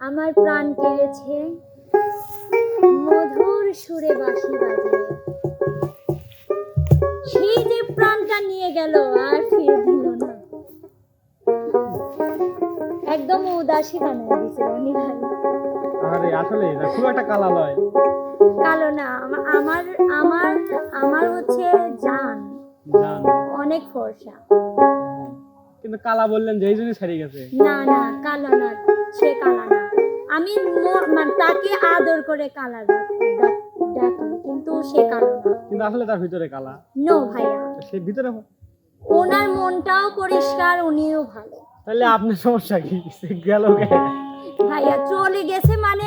আমার প্রাণ কেড়েছে মধুর সুরে বাঁশি সেই যে প্রাণটা নিয়ে গেল আর ফিরে দিল না। একদম উদাসী বানিয়ে দিছে উনি আরে আসলে এটা খুব একটা কালা লয় কালো না আমার আমার আমার হচ্ছে জান। অনেক ফর্সা। কিন্তু কালা বললেন যে এই জন্যই ছাড়িয়ে গেছে। না না কালো না সে কালা না। আমি মানে তাকে আদর করে কালা ডাক- কিন্তু সে কালো না। কিন্তু আসলে তার ভিতরে কালা। নো ভাইয়া। সে ভিতরে ওনার মনটাও পরিষ্কার উনিও ভালো। তাহলে আপনার সমস্যা কি? সে গেল কে? ভাইয়া চলে গেছে মানে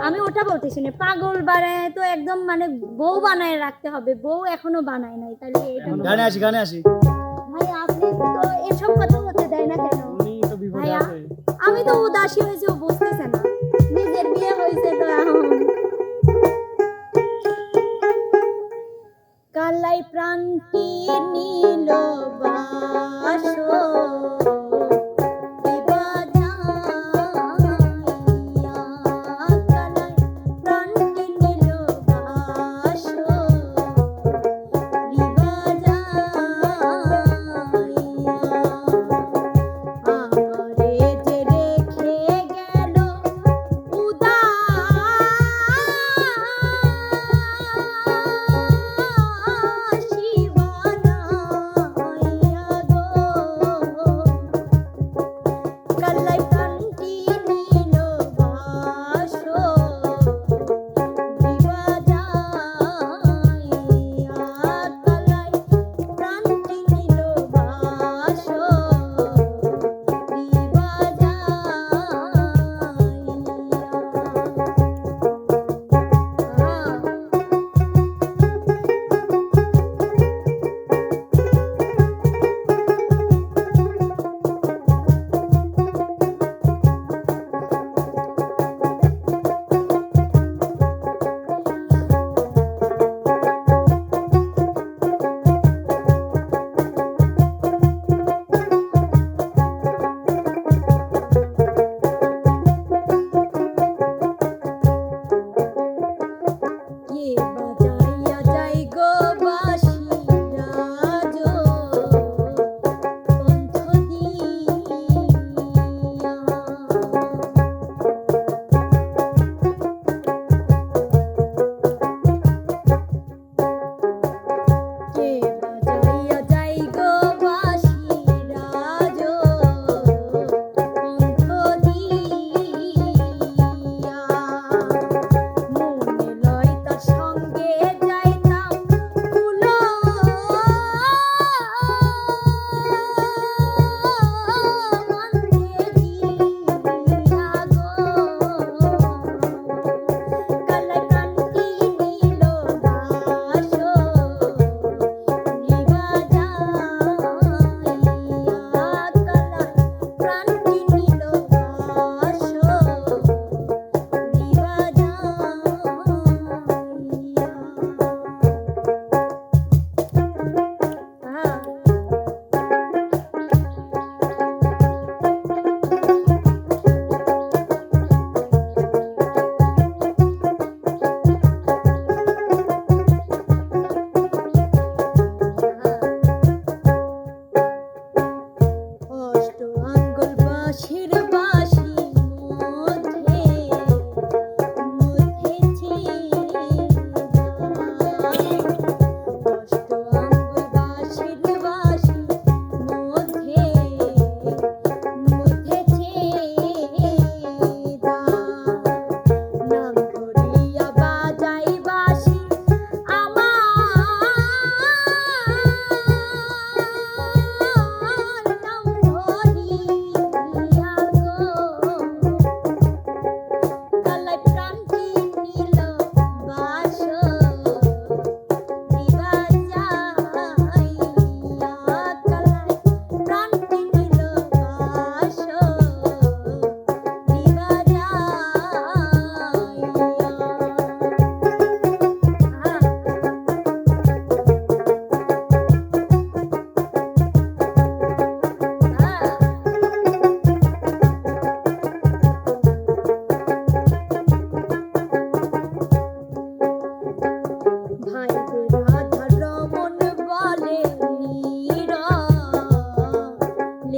আমি ওটা বলতেছি না পাগল বানায় তো একদম মানে বউ বানায় রাখতে হবে। বউ এখনও বানায় নাই তাহলে গানে আসি গানে আসি। ভাই আপনি তো এসব কথা দেয় না কেন? ভাইয়া? আমি তো উদাসী হয়েছি ও বুঝতেছে না। নিজের বিয়ে হয়েছে তো এখন। কাল্লাই প্রাণটি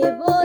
devolver.